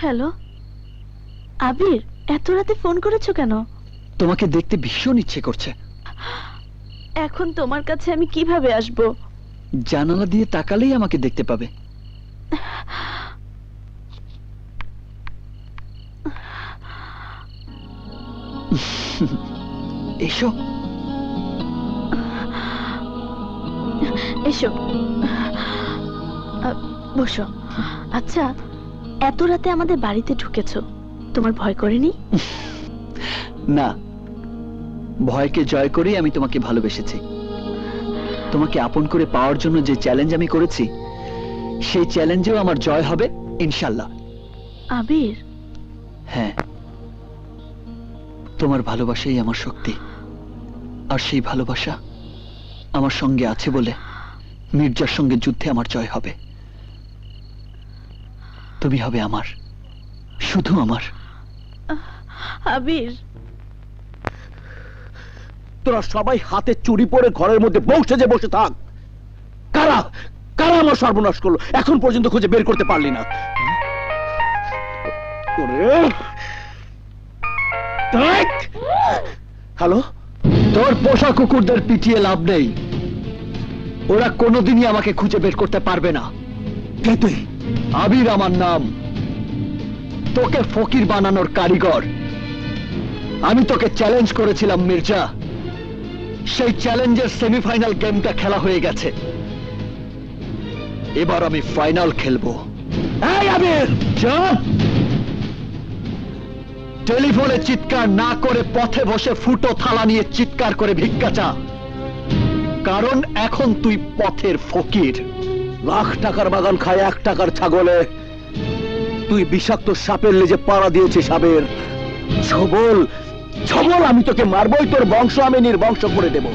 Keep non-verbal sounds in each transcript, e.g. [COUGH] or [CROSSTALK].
Hello? আবির এত রাতে phone করেছ কেন? তোমাকে দেখতে ভীষণ ইচ্ছে করছে। এখন তোমার কাছে আমি কীভাবে আসব? জানালা দিয়ে তাকালেই আমাকে দেখতে পাবে। এসো। এসো। বসো। আচ্ছা এত রাতে আমাদের বাড়িতে ঢুকেছো। তোমার ভয় করেনি? না। ভয়কে জয় করেই আমি তোমাকে ভালোবেসেছি। তোমাকে আপন করে পাওয়ার জন্য যে চ্যালেঞ্জ আমি করেছি সেই চ্যালেঞ্জেও আমার জয় হবে ইনশাল্লাহ আবির। হ্যাঁ। তোমার ভালোবাসাই আমার শক্তি। আর সেই ভালোবাসা আমার সঙ্গে আছে বলে মির্জার সঙ্গে যুদ্ধে আমার জয় হবে। তুমি হবে আমার। শুধু আমার। আবির। তোরা সবাই হাতে চুরি পরে ঘরের মধ্যে বসে যে বসে থাক। কারা? কারা আমার সর্বনাশ করল? এখন পর্যন্ত খুঁজে বের করতে পারলি না। হ্যালো? তোর পোষা কুকুরদের পিটিয়ে লাভ নেই। ওরা কোনোদিনই আমাকে খুঁজে বের করতে পারবে না। কে তুই? আবির আমার নাম। তোকে ফকির বানানোর কারিগর। আমি তোকে চ্যালেঞ্জ করেছিলাম, মির্জা। সেই চ্যালেঞ্জের সেমিফাইনাল গেমটা খেলা হয়ে গেছে। এবার আমি ফাইনাল খেলব। টেলিফোনে চিৎকার না করে পথে বসে ফুটো থালা নিয়ে চিৎকার করে ভিক্ষা চা। কারণ এখন তুই পথের ফকির। লাখ টাকার বাগান খায় এক টাকার ছাগলে। তুই বিষাক্ত সাপের লেজে পাড়া দিয়েছিস সাপের। ছবল ছবল আমি তোকে মারবই তোর বংশ আমি নির্বংশ করে দেব।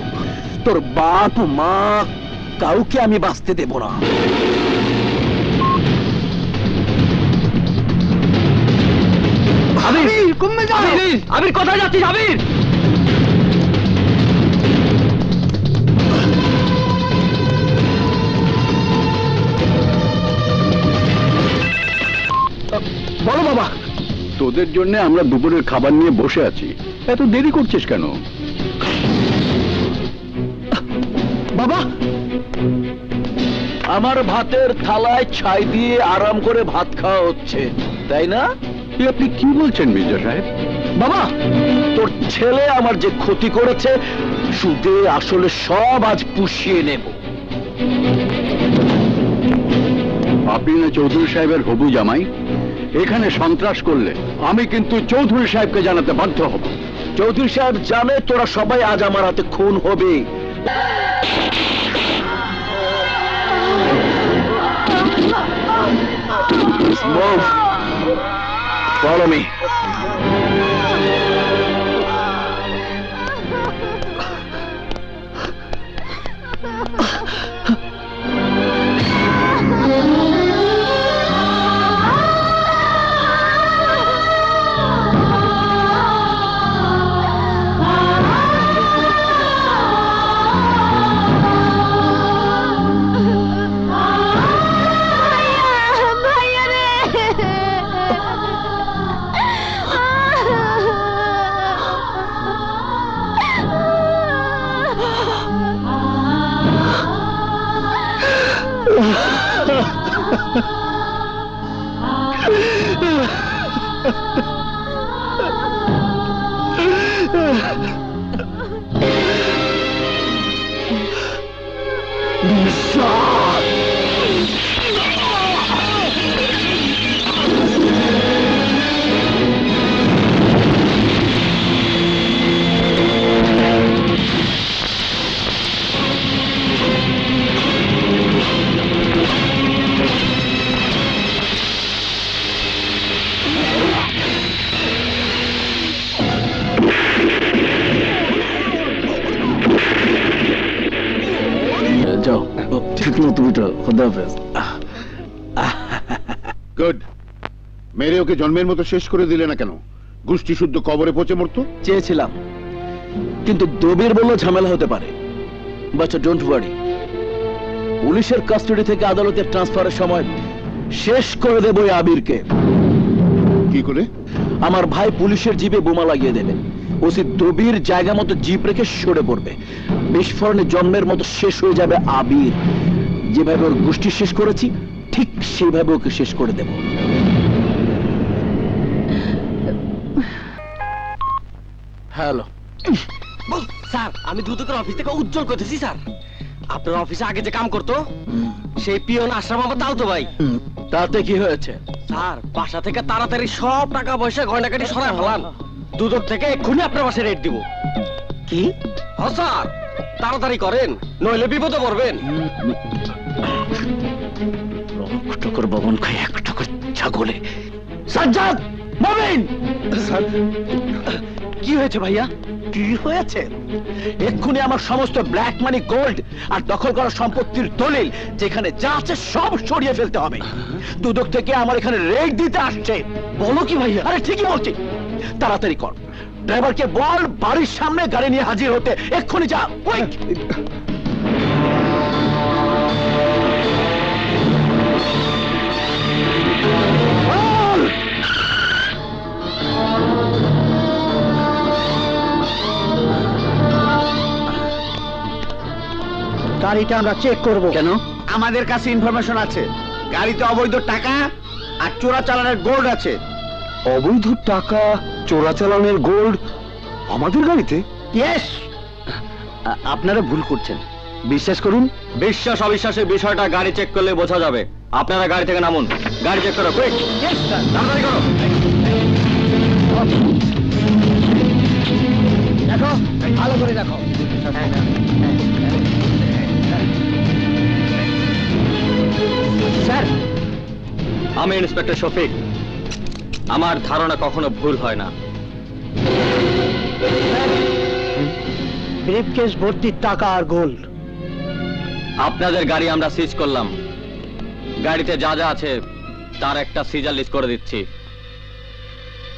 তোর বাপ মা কাউকে আমি বাঁচতে দেব না। আবির! কোথায় যাচ্ছিস আবির? বাবা। তোদের জন্য আমরা দুপুরের খাবার নিয়ে বসে আছি। এত দেরি করছিস কেন? বাবা! আমার ভাতের থালায় ছাই দিয়ে আরাম করে ভাত খাওয়া হচ্ছে তাই না? আপনি কি বলছেন মির্জা সাহেব? বাবা তোর ছেলে আমার যে ক্ষতি করেছে সুদে আসলে সব আজ পুষিয়ে নেব। আপনি না চৌধুরী সাহেবের হবু জামাই? এখানে সন্ত্রাস করলে আমি কিন্তু চৌধুরী সাহেবকে জানাতে বাধ্য হব চৌধুরী সাহেব জানে তোরা সবাই আজ আমার হাতে খুন হবে Follow me. যাও [LAUGHS] [LAUGHS] মতো উঠো খোদা হাফেজ। গুড। মেরে ওকে জন্মের মতো শেষ করে দিলে না কেন? গোষ্ঠী শুদ্ধ কবরে পচে মরতো? চেয়েছিলাম। কিন্তু দবির বলল ঝামেলা হতে পারে। বাচ্চা ডোন্ট ওয়ারি পুলিশের কাস্টডি থেকে আদালতে ট্রান্সফারের সময় শেষ করে দেব ওই আবিরকে। কি করে? আমার ভাই পুলিশের জিপে বোমা লাগিয়ে দেবে। ওসি দবির জায়গা মতো জিপ রেখে সরে পড়বে। বিস্ফোরণে জন্মের মতো শেষ হয়ে যাবে আবির। যেভাবে ওর গোষ্ঠী শেষ করেছি ঠিক সেইভাবে ওকে শেষ করে দেব। হ্যালো। স্যার আমি দুদকের অফিস থেকে উজ্জ্বল করতেছি স্যার। আপনার অফিসে আগে যে কাম করতো সেই পিয়ন আশরাফ আমার তালতো ভাই। তাতে কি হয়েছে? স্যার বাসা থেকে তাড়াতাড়ি সব টাকা পয়সা গয়নাকাটি সরায় ফেলান। দুদক থেকে এক্ষুনি আপনার বাসায় রেট দিব। কি? হ স্যার। তাড়াতাড়ি করেন নইলে বিপদে পড়বেন। টাকার বাবন খাই এক টাকার ছাগলে। সাজ্জাদ মমিন কি হয়েছে ভাইয়া? কি হয়েছে? এক্ষুনি আমার সমস্ত ব্ল্যাক মানি গোল্ড আর দখল করা সম্পত্তির দলিল যেখানে যা আছে সব সরিয়ে ফেলতে হবে। দুদক থেকে আমার এখানে রেড দিতে আসছে। বলো কি ভাইয়া? আরে ঠিকই বলছি। তাড়াতাড়ি কর। ড্রাইভারকে বল, বাড়ির সামনে গাড়ি নিয়ে হাজির হতে। এক্ষুনি যা গাড়িটা আমরা চেক করব। কেন? আমাদের কাছে ইনফরমেশন আছে। গাড়িতে অবৈধ টাকা আর চোরা চালানের গোল্ড আছে। অবৈধ টাকা চোরাচালানের গোল্ড আমাদের গাড়িতে? ইয়েস আপনারা ভুল করছেন। বিশ্বাস করুন। বিশ্বাস অবিশ্বাসের বিষয়টা গাড়ি চেক করলে বোঝা যাবে। আপনারা গাড়ি থেকে নামুন। গাড়ি চেক করো কুইক তাড়াতাড়ি করো। দেখো ভালো করে দেখো। স্যার আমি ইন্সপেক্টর শফিক। আমার ধারণা কখনো ভুল হয় না। ব্রিফকেস ভর্তি টাকা আর গোল্ড আপনাদের গাড়ি আমরা সিজ করলাম। গাড়িতে যা যা আছে তার একটা সিজার লিস্ট করে দিচ্ছি।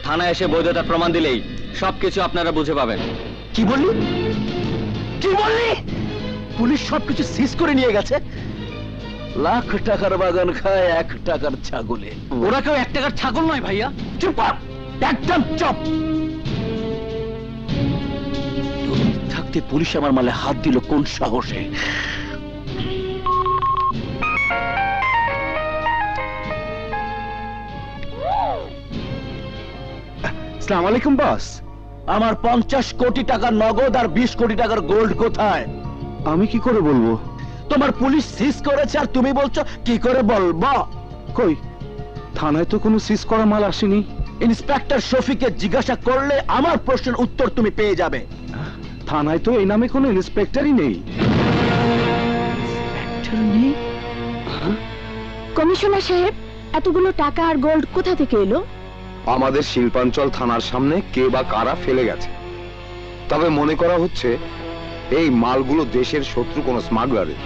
থানায় এসে বৈধতার প্রমাণ দিলেই সবকিছু আপনারা বুঝে পাবেন। কি বললি? কি বললি? পুলিশ সবকিছু সিজ করে নিয়ে গেছে? লাখ টাকার বাগান খায় এক টাকার ছাগলে। ওরা কেউ এক টাকার ছাগল নয় ভাইয়া। চুপ একদম চুপ। থাকতে পুলিশ আমার মালে হাত দিল কোন সাহসে? আসসালামু আলাইকুম বস। আমার পঞ্চাশ কোটি টাকার নগদ আর বিশ কোটি টাকার গোল্ড কোথায়? আমি কি করে বলব? তোমার পুলিশ সিজ করেছে আর তুমি বলছো কি করে বলব? কই? থানায় তো কোনো সিজ করা মাল আসেনি। ইন্সপেক্টর শফিকে জিজ্ঞাসা করলে আমার প্রশ্নের উত্তর তুমি পেয়ে যাবে। থানায় তো এই নামে কোনো ইন্সপেক্টরই নেই। কমিশনার সাহেব এতগুলো টাকা আর গোল্ড কোথা থেকে এলো? আমাদের শিল্পাঞ্চল থানার সামনে কে বা কারা ফেলে গেছে। তবে মনে করা হচ্ছে এই মালগুলো দেশের শত্রু কোনো স্মাগলারের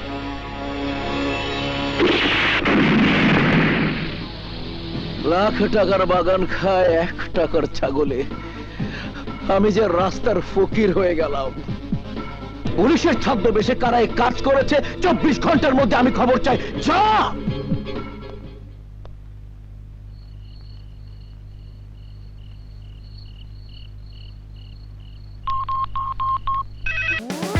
লাখ টাকার বাগান খায় এক টাকার ছাগলে। আমি যে রাস্তার ফকির হয়ে গেলাম। পুলিশের ছদ্মবেশে কারা কাজ করেছে, চব্বিশ ঘণ্টার মধ্যে আমি খবর চাই। যা!